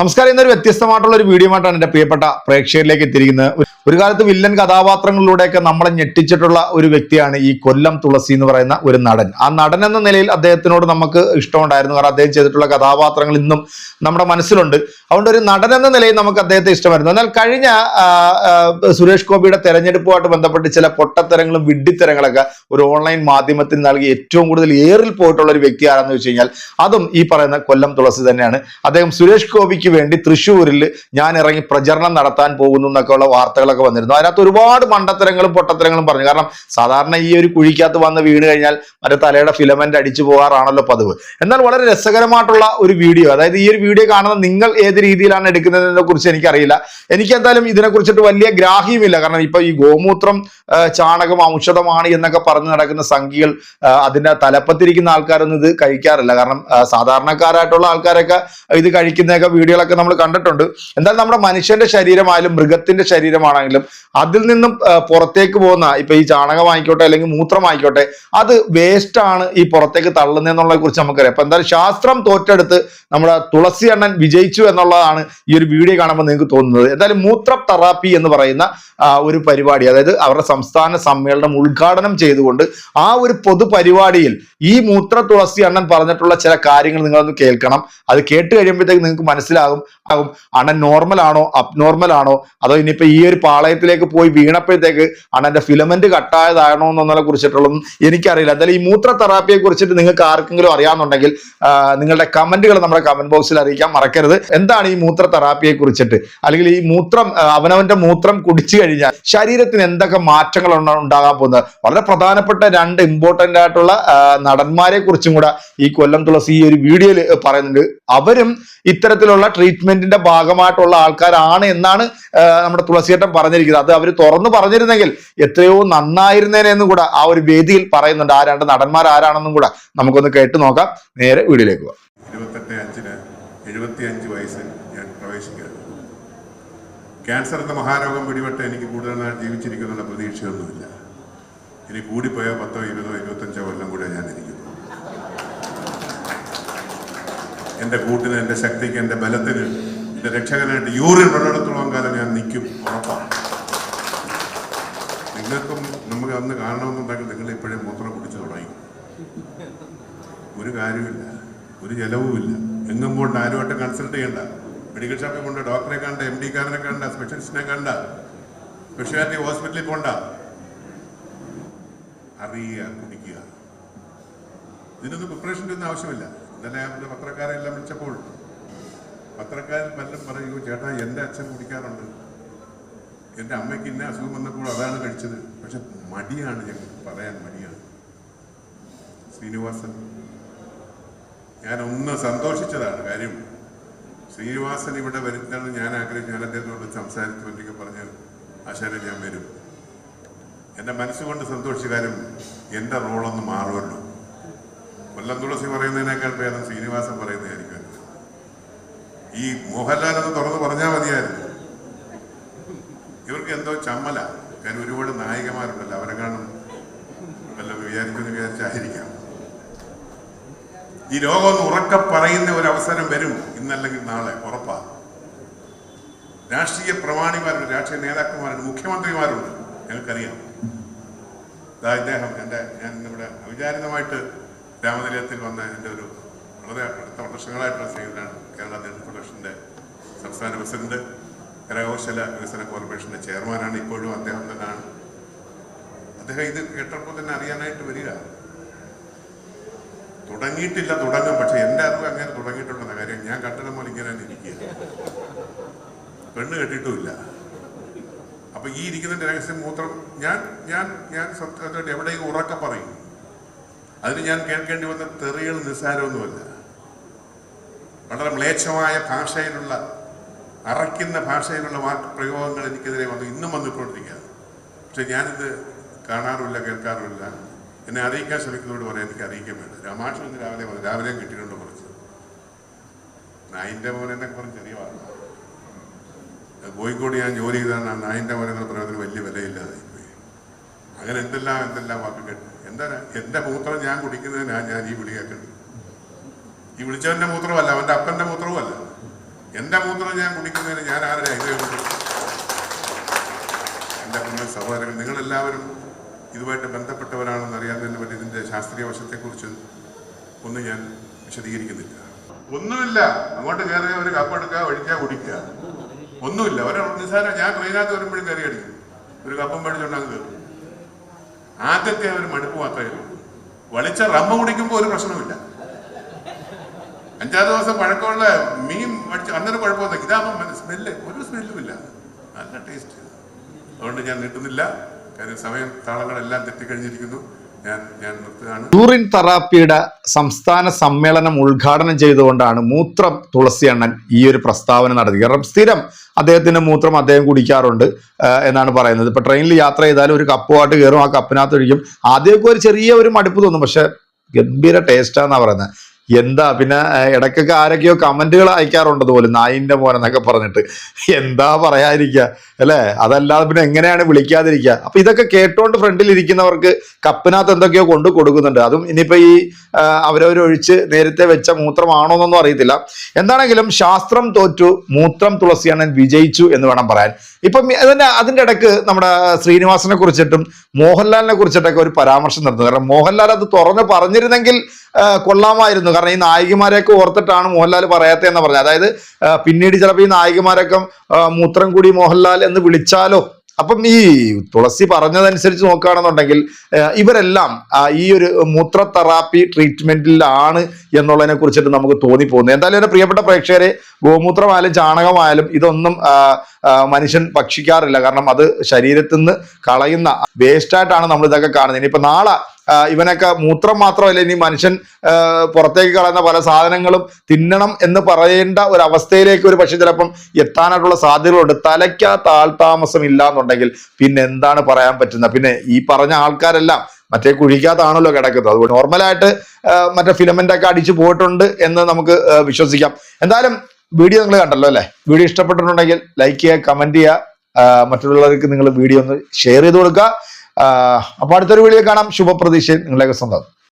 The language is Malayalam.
നമസ്കാരം. ഇന്നൊരു വ്യത്യസ്തമായിട്ടുള്ള ഒരു വീഡിയോ ആയിട്ടാണ് എന്റെ പ്രിയപ്പെട്ട പ്രേക്ഷകരിലേക്ക് എത്തിയിരിക്കുന്നത്. ഒരു കാലത്ത് വില്ലൻ കഥാപാത്രങ്ങളിലൂടെയൊക്കെ നമ്മളെ ഞെട്ടിച്ചിട്ടുള്ള ഒരു വ്യക്തിയാണ് ഈ കൊല്ലം തുളസി എന്ന് പറയുന്ന ഒരു നടൻ. ആ നടൻ എന്ന നിലയിൽ അദ്ദേഹത്തിനോട് നമുക്ക് ഇഷ്ടമുണ്ടായിരുന്നു. കാരണം അദ്ദേഹം ചെയ്തിട്ടുള്ള കഥാപാത്രങ്ങൾ ഇന്നും നമ്മുടെ മനസ്സിലുണ്ട്. അതുകൊണ്ട് ഒരു നടൻ എന്ന നിലയിൽ നമുക്ക് അദ്ദേഹത്തെ ഇഷ്ടമായിരുന്നു. എന്നാൽ കഴിഞ്ഞ സുരേഷ് ഗോപിയുടെ തെരഞ്ഞെടുപ്പുമായിട്ട് ബന്ധപ്പെട്ട് ചില പൊട്ടത്തരങ്ങളും വിഡ്ഢിത്തരങ്ങളൊക്കെ ഒരു ഓൺലൈൻ മാധ്യമത്തിൽ നൽകി ഏറ്റവും കൂടുതൽ ഏറിൽ പോയിട്ടുള്ള ഒരു വ്യക്തി ആരാന്ന് വെച്ച് കഴിഞ്ഞാൽ അതും ഈ പറയുന്ന കൊല്ലം തുളസി തന്നെയാണ്. അദ്ദേഹം സുരേഷ് ഗോപിക്ക് വേണ്ടി തൃശ്ശൂരിൽ ഞാൻ ഇറങ്ങി പ്രചരണം നടത്താൻ പോകുന്നു എന്നൊക്കെയുള്ള വാർത്തകളൊക്കെ വന്നിരുന്നു. അതിനകത്ത് ഒരുപാട് മണ്ടത്തരങ്ങളും പൊട്ടത്തരങ്ങളും പറഞ്ഞു. കാരണം സാധാരണ ഈ ഒരു കുഴിക്കകത്ത് വന്ന് വീണ് കഴിഞ്ഞാൽ മറ്റേ തലയുടെ ഫിലമെന്റ് അടിച്ചു പോകാറാണല്ലോ പതിവ്. എന്നാൽ വളരെ രസകരമായിട്ടുള്ള ഒരു വീഡിയോ അതായത് ഈ ഒരു വീഡിയോ കാണുന്ന നിങ്ങൾ ഏത് രീതിയിലാണ് എടുക്കുന്നതിനെ കുറിച്ച് എനിക്കറിയില്ല. എനിക്ക് എന്തായാലും ഇതിനെ കുറിച്ചിട്ട് വലിയ ഗ്രാഹ്യമില്ല കാരണം ഇപ്പൊ ഈ ഗോമൂത്രം ചാണകം ഔഷധമാണ് എന്നൊക്കെ പറഞ്ഞു നടക്കുന്ന സംഖ്യകൾ അതിന്റെ തലപ്പത്തിരിക്കുന്ന ആൾക്കാരൊന്നും ഇത് കഴിക്കാറില്ല. കാരണം സാധാരണക്കാരായിട്ടുള്ള ആൾക്കാരൊക്കെ ഇത് കഴിക്കുന്നതൊക്കെ വീഡിയോകളൊക്കെ നമ്മൾ കണ്ടിട്ടുണ്ട്. എന്തായാലും നമ്മുടെ മനുഷ്യന്റെ ശരീരമായാലും മൃഗത്തിന്റെ ശരീരമാണെങ്കിലും അതിൽ നിന്നും പുറത്തേക്ക് പോകുന്ന ഇപ്പൊ ഈ ചാണകം ആയിക്കോട്ടെ അല്ലെങ്കിൽ മൂത്രം ആയിക്കോട്ടെ അത് വേസ്റ്റ് ആണ് ഈ പുറത്തേക്ക് തള്ളുന്നതെന്നുള്ളതിനെ കുറിച്ച് നമുക്കറിയാം. അപ്പൊ എന്തായാലും ശാസ്ത്രം തോറ്റെടുത്ത് നമ്മുടെ തുളസി അണ്ണൻ വിജയിച്ചു എന്നുള്ളതാണ് ഈ ഒരു വീഡിയോ കാണുമ്പോൾ നിങ്ങൾക്ക് തോന്നുന്നത്. എന്തായാലും മൂത്ര തെറാപ്പി എന്ന് പറയുന്ന ഒരു പരിപാടി അതായത് അവരുടെ സംസ്ഥാന സമ്മേളനം ഉദ്ഘാടനം ചെയ്തുകൊണ്ട് ആ ഒരു പൊതുപരിപാടിയിൽ ഈ മൂത്ര തുളസി അണ്ണൻ പറഞ്ഞിട്ടുള്ള ചില കാര്യങ്ങൾ നിങ്ങളൊന്ന് കേൾക്കണം. അത് കേട്ട് കഴിയുമ്പോഴത്തേക്ക് നിങ്ങൾക്ക് മനസ്സിലാകും ആകും. അണ്ണൻ നോർമൽ ആണോ അബ്നോർമൽ ആണോ? അതോ ഇനിയിപ്പോ ഈ ഒരു പാളയത്തിലേക്ക് പോയി വീണപ്പോഴത്തേക്ക് അണ്ണന്റെ ഫിലമെന്റ് കട്ടായതാണോ എന്നൊന്നിനെ കുറിച്ചിട്ടുള്ളതും എനിക്കറിയില്ല. എന്തായാലും ഈ മൂത്ര തെറാപ്പിയെ കുറിച്ചിട്ട് നിങ്ങൾക്ക് ആർക്കെങ്കിലും അറിയാമെന്നുണ്ടെങ്കിൽ നിങ്ങളുടെ കമന്റുകൾ നമ്മുടെ കമന്റ് ബോക്സിൽ അറിയിക്കാൻ മറക്കരുത്. എന്താണ് ഈ മൂത്ര തെറാപ്പിയെ കുറിച്ചിട്ട്? അല്ലെങ്കിൽ ഈ മൂത്രം അവനവന്റെ മൂത്രം കുടിച്ചു കഴിഞ്ഞാൽ ശരീരത്തിന് എന്തൊക്കെ മാറ്റങ്ങൾ ഉണ്ടാകാൻ പോകുന്നത്? വളരെ പ്രധാനപ്പെട്ട രണ്ട് ഇമ്പോർട്ടന്റ് ആയിട്ടുള്ള നടന്മാരെ കുറിച്ചും കൂടെ ഈ കൊല്ലം തുളസി ഈ ഒരു വീഡിയോയിൽ പറയുന്നുണ്ട്. അവരും ഇത്തരത്തിലുള്ള ട്രീറ്റ്മെന്റിന്റെ ഭാഗമായിട്ടുള്ള ആൾക്കാരാണ് എന്നാണ് നമ്മുടെ തുളസിയേട്ടൻ പറഞ്ഞിരിക്കുന്നത്. അത് അവർ തുറന്നു പറഞ്ഞിരുന്നെങ്കിൽ എത്രയോ നന്നായിരുന്നേനെന്നും കൂടെ ആ ഒരു വേദിയിൽ പറയുന്നുണ്ട്. ആ രണ്ട് നടന്മാർ ആരാണെന്നും കൂടെ നമുക്കൊന്ന് കേട്ടു നോക്കാം. നേരെ വീടിലേക്ക് പോകാം. ഇരുപത്തെട്ട് അഞ്ചിന് എഴുപത്തി അഞ്ച് വയസ്സിൽ ഞാൻ പ്രവേശിക്കുകയാണ്. ക്യാൻസർ എന്ന മഹാരോഗം പിടിപെട്ട് എനിക്ക് കൂടുതൽ നാൾ ജീവിച്ചിരിക്കുന്നുള്ള പ്രതീക്ഷയൊന്നുമില്ല. ഇനി കൂടിപ്പോയാൽ പത്തോ ഇരുപതോ ഇരുപത്തഞ്ചോ കൊല്ലം കൂടെ ഞാൻ ഇരിക്കുന്നു എന്റെ കൂട്ടിന് എന്റെ ശക്തിക്ക് എന്റെ ബലത്തിന് എന്റെ രക്ഷകനായിട്ട് യൂറിൻ ഉള്ളിടത്തോളം കാലം ഞാൻ നിൽക്കും ഉറപ്പാണ്. നിങ്ങൾക്കും നമുക്ക് അന്ന് കാണണമെന്നുണ്ടെങ്കിൽ നിങ്ങൾ ഇപ്പോഴേ മൂത്രം കുടിച്ചു തുടങ്ങി. ഒരു കാര്യമില്ല ഒരു ചെലവുമില്ല എങ്ങും പോണ്ട് ആരുമായിട്ട് കൺസൾട്ട് ചെയ്യണ്ട. മെഡിക്കൽ ഷോപ്പിൽ കൊണ്ട് ഡോക്ടറെ കണ്ട എം ഡിക്കാരനെ കണ്ട സ്പെഷ്യലിസ്റ്റിനെ കണ്ട സ്പെഷ്യാലിറ്റി ഹോസ്പിറ്റലിൽ പോണ്ട. അറിയുക കുടിക്കുക. ഇതിനൊന്നും പ്രിപ്പറേഷന്റെ ഒന്നും ആവശ്യമില്ല. ഇന്നലെ അവന്റെ പത്രക്കാരെല്ലാം വിളിച്ചപ്പോൾ പത്രക്കാരിൽ പലരും പറയൂ ചേട്ടാ എന്റെ അച്ഛൻ കുടിക്കാറുണ്ട്. എന്റെ അമ്മയ്ക്ക് ഇന്ന അസുഖം വന്നപ്പോൾ അതാണ് കഴിച്ചത്. പക്ഷെ മടിയാണ് ഞങ്ങൾക്ക് പറയാൻ മടിയാണ്. ശ്രീനിവാസൻ ഞാൻ ഒന്ന് സന്തോഷിച്ചതാണ് കാര്യം. ശ്രീനിവാസൻ ഇവിടെ വരുന്നതാണ് ഞാൻ ആഗ്രഹിച്ചു ഞാൻ അദ്ദേഹത്തോട് സംസാരിച്ചു എന്നൊക്കെ പറഞ്ഞ് ആശാരി ഞാൻ വരും. എന്റെ മനസ്സുകൊണ്ട് സന്തോഷിച്ച കാര്യം എന്റെ റോളൊന്ന് മാറുമല്ലോ. കൊല്ലം തുളസി പറയുന്നതിനേക്കാൾ ഭേദം ശ്രീനിവാസൻ പറയുന്നതായിരിക്കും. ഈ മോഹൻലാൽ എന്ന് തുറന്ന് പറഞ്ഞാൽ മതിയായിരുന്നു. ഇവർക്ക് എന്തോ ചമ്മല. കാര്യം ഒരുപാട് നായികമാരുണ്ടല്ലോ അവരെ കാണും. വല്ലതും വിചാരിക്കുമെന്ന് വിചാരിച്ചായിരിക്കാം. ഈ ലോകം ഒന്ന് ഉറക്കെ പറയുന്ന ഒരു അവസരം വരും ഇന്നല്ലെങ്കിൽ നാളെ ഉറപ്പാ. രാഷ്ട്രീയ പ്രമാണിമാരുണ്ട് രാഷ്ട്രീയ നേതാക്കന്മാരുണ്ട് മുഖ്യമന്ത്രിമാരുണ്ട്. ഞങ്ങൾക്കറിയാം. ഇദ്ദേഹം എന്റെ ഞാൻ ഇന്നിവിടെ അവിചാരിതമായിട്ട് രാമനിലയത്തിൽ വന്ന എന്റെ ഒരു വളരെ അടുത്ത വർഷങ്ങളായിട്ടുള്ള സ്നേഹിതനാണ് കേരള നെറ്റ് പ്രൊഡക്ഷന്റെ സംസ്ഥാന പ്രസിഡന്റ് കരകൗശല വികസന കോർപ്പറേഷന്റെ ചെയർമാനാണ് ഇപ്പോഴും അദ്ദേഹം തന്നെയാണ്. അദ്ദേഹം ഇത് കേട്ടപ്പോൾ തന്നെ അറിയാനായിട്ട് വരിക. തുടങ്ങിയിട്ടില്ല തുടങ്ങും. പക്ഷെ എന്റെ അറിവ് അങ്ങനെ തുടങ്ങിയിട്ടുണ്ടെന്ന കാര്യം ഞാൻ കട്ടണം പോലെ ഇങ്ങനെ തന്നെ ഇരിക്കുക. പെണ്ണ് കെട്ടിയിട്ടുമില്ല അപ്പൊ ഈ ഇരിക്കുന്ന രഹസ്യം മൂത്രം ഞാൻ ഞാൻ ഞാൻ സത്യമായിട്ട് എവിടെയും ഉറക്കെ പറയും. അതിന് ഞാൻ കേൾക്കേണ്ടി വന്ന തെറികൾ നിസ്സാരമൊന്നുമല്ല. വളരെ മ്ലേച്ഛമായ ഭാഷയിലുള്ള അറയ്ക്കുന്ന ഭാഷയിലുള്ള വാക്ക് പ്രയോഗങ്ങൾ എനിക്കെതിരെ വന്നു. ഇന്നും വന്നിട്ടുകൊണ്ടിരിക്കുകയാണ് പക്ഷെ ഞാനിത് കാണാറുമില്ല കേൾക്കാറുമില്ല. എന്നെ അറിയിക്കാൻ ശ്രമിക്കുന്നതോട് പറയാൻ എനിക്ക് അറിയിക്കാൻ വേണ്ട. രാമാക്ഷൻ ഇന്ന് രാവിലെ വന്നു. രാവിലെയും കിട്ടിയിട്ടുണ്ട് കുറച്ച്. നായിന്റെ മോൻ എന്നൊക്കെ പറഞ്ഞ് ചെറിയ വാർത്ത കോഴിക്കോട് ഞാൻ ജോലി ചെയ്താണ് ആ നായിന്റെ മോൻ എന്ന പറയുന്നതിന് വലിയ വിലയില്ലാതായി. പോയി അങ്ങനെ എന്തെല്ലാം എന്തെല്ലാം വാക്ക് കേട്ടു. എന്താ എന്റെ മൂത്രം ഞാൻ കുടിക്കുന്നതിനാ ഞാൻ ഈ വിളി കേട്ടത്. ഈ വിളിച്ചവന്റെ മൂത്രമല്ല അവന്റെ അപ്പന്റെ മൂത്രവുമല്ല. എന്റെ മൂത്രം ഞാൻ കുടിക്കുന്നതിന് ഞാൻ ആരുടെ എന്റെ എന്റെ കുഞ്ഞു സഹോദരങ്ങൾ നിങ്ങളെല്ലാവരും ഇതുമായിട്ട് ബന്ധപ്പെട്ടവരാണെന്ന് അറിയാവുന്നതിന് പറ്റി ഇതിന്റെ ശാസ്ത്രീയ വശത്തെക്കുറിച്ച് ഒന്നും ഞാൻ വിശദീകരിക്കുന്നില്ല. ഒന്നുമില്ല. അങ്ങോട്ട് കയറിയ ഒരു കപ്പ് എടുക്കുക ഒഴിക്കുക കുടിക്കുക ഒന്നുമില്ല. ഒരു നിസ്സാരം ഞാൻ ട്രെയിനകത്ത് വരുമ്പോഴും കയറി അടിക്കും. ഒരു കപ്പം മേടിച്ചുകൊണ്ട് അങ്ങ് കയറും ആദ്യത്തെ ഒരു മടുപ്പ് മാത്രമേ ഉള്ളൂ. വളിച്ച റമ്മ കുടിക്കുമ്പോൾ ഒരു പ്രശ്നമില്ല അഞ്ചാറ് ദിവസം പഴക്കമുള്ള മീൻ വടിച്ച് അന്നൊരു കുഴപ്പമൊന്നും ഇതാകുമ്പോൾ സ്മെല്ല് ഒരു സ്മെല്ലും ഇല്ല നല്ല ടേസ്റ്റ് അതുകൊണ്ട് ഞാൻ നീട്ടുന്നില്ല. കാര്യം സമയം താളങ്ങളെല്ലാം തെറ്റിക്കഴിഞ്ഞിരിക്കുന്നു. യൂറിൻ തെറാപ്പിയുടെ സംസ്ഥാന സമ്മേളനം ഉദ്ഘാടനം ചെയ്തുകൊണ്ടാണ് മൂത്രം തുളസി അണ്ണൻ ഈ ഒരു പ്രസ്താവന നടത്തി കാരണം സ്ഥിരം അദ്ദേഹത്തിന്റെ മൂത്രം അദ്ദേഹം കുടിക്കാറുണ്ട് എന്നാണ് പറയുന്നത്. ഇപ്പൊ ട്രെയിനിൽ യാത്ര ചെയ്താലും ഒരു കപ്പുമായിട്ട് കയറും ആ കപ്പിനകത്ത് ഒഴിക്കും. ആദ്യമൊക്കെ ഒരു ചെറിയ ഒരു മടുപ്പ് തോന്നും പക്ഷെ ഗംഭീര ടേസ്റ്റാന്നാ പറയുന്നത്. എന്താ പിന്നെ ഇടയ്ക്കൊക്കെ ആരൊക്കെയോ കമന്റുകൾ അയക്കാറുണ്ട് അതുപോലെ നായിന്റെ മോൻ എന്നൊക്കെ പറഞ്ഞിട്ട്. എന്താ പറയാതിരിക്കുക അല്ലേ? അതല്ലാതെ പിന്നെ എങ്ങനെയാണ് വിളിക്കാതിരിക്കുക അപ്പൊ ഇതൊക്കെ കേട്ടോണ്ട് ഫ്രണ്ടിൽ ഇരിക്കുന്നവർക്ക് കപ്പിനകത്ത് എന്തൊക്കെയോ കൊണ്ട് കൊടുക്കുന്നുണ്ട്. അതും ഇനിയിപ്പോ ഈ അവരവരൊഴിച്ച് നേരത്തെ വെച്ച മൂത്രമാണോ എന്നൊന്നും അറിയത്തില്ല. എന്താണെങ്കിലും ശാസ്ത്രം തോറ്റു മൂത്രം തുളസിയാണ് വിജയിച്ചു എന്ന് വേണം പറയാൻ. ഇപ്പം അതിന്റെ അതിന്റെ ഇടയ്ക്ക് നമ്മുടെ ശ്രീനിവാസനെ കുറിച്ചിട്ടും മോഹൻലാലിനെ കുറിച്ചിട്ടൊക്കെ ഒരു പരാമർശം നടത്തുന്നു. കാരണം മോഹൻലാൽ അത് തുറന്ന് പറഞ്ഞിരുന്നെങ്കിൽ കൊള്ളാമായിരുന്നു. കാരണം ഈ നായികമാരെയൊക്കെ ഓർത്തിട്ടാണ് മോഹൻലാൽ പറയാത്തതെന്ന് പറഞ്ഞത്. അതായത് പിന്നീട് ചിലപ്പോൾ ഈ നായികമാരൊക്കെ മൂത്രം കൂടി മോഹൻലാൽ എന്ന് വിളിച്ചാലോ? അപ്പം ഈ തുളസി പറഞ്ഞതനുസരിച്ച് നോക്കുകയാണെന്നുണ്ടെങ്കിൽ ഇവരെല്ലാം ഈ ഒരു മൂത്ര തെറാപ്പി ട്രീറ്റ്മെന്റിലാണ് എന്നുള്ളതിനെ കുറിച്ചിട്ട് നമുക്ക് തോന്നിപ്പോകുന്നു. എന്തായാലും എന്റെ പ്രിയപ്പെട്ട പ്രേക്ഷകരെ ഗോമൂത്രമായാലും ചാണകമായാലും ഇതൊന്നും മനുഷ്യൻ ഭക്ഷിക്കാറില്ല. കാരണം അത് ശരീരത്തിൽ നിന്ന് കളയുന്ന വേസ്റ്റായിട്ടാണ് നമ്മൾ ഇതൊക്കെ കാണുന്നത്. ഇനിയിപ്പോൾ നാളെ ഇവനൊക്കെ മൂത്രം മാത്രമല്ല ഇനി മനുഷ്യൻ പുറത്തേക്ക് കളയുന്ന പല സാധനങ്ങളും തിന്നണം എന്ന് പറയേണ്ട ഒരു അവസ്ഥയിലേക്ക് ഒരു പക്ഷെ ചിലപ്പം എത്താനായിട്ടുള്ള സാധ്യതകളുണ്ട്. തലയ്ക്ക് താൽതാമസം ഇല്ല എന്നുണ്ടെങ്കിൽ പിന്നെ എന്താണ് പറയാൻ പറ്റുന്നത് പിന്നെ ഈ പറഞ്ഞ ആൾക്കാരെല്ലാം മറ്റേ കുഴിക്കാത്താണല്ലോ കിടക്കുന്നത്. അതുകൊണ്ട് നോർമലായിട്ട് മറ്റേ ഫിലമെന്റ് ഒക്കെ അടിച്ചു പോയിട്ടുണ്ട് എന്ന് നമുക്ക് വിശ്വസിക്കാം. എന്തായാലും വീഡിയോ നിങ്ങൾ കണ്ടല്ലോ അല്ലേ? വീഡിയോ ഇഷ്ടപ്പെട്ടിട്ടുണ്ടെങ്കിൽ ലൈക്ക് ചെയ്യുക കമന്റ് ചെയ്യുക. മറ്റുള്ളവർക്ക് നിങ്ങൾ വീഡിയോ ഒന്ന് ഷെയർ ചെയ്ത് കൊടുക്കുക. ആ, അപ്പൊ അടുത്തൊരു വീഡിയോ കാണാം. ശുഭപ്രതീക്ഷയിൽ നിങ്ങളെയൊക്കെ സ്വന്തം.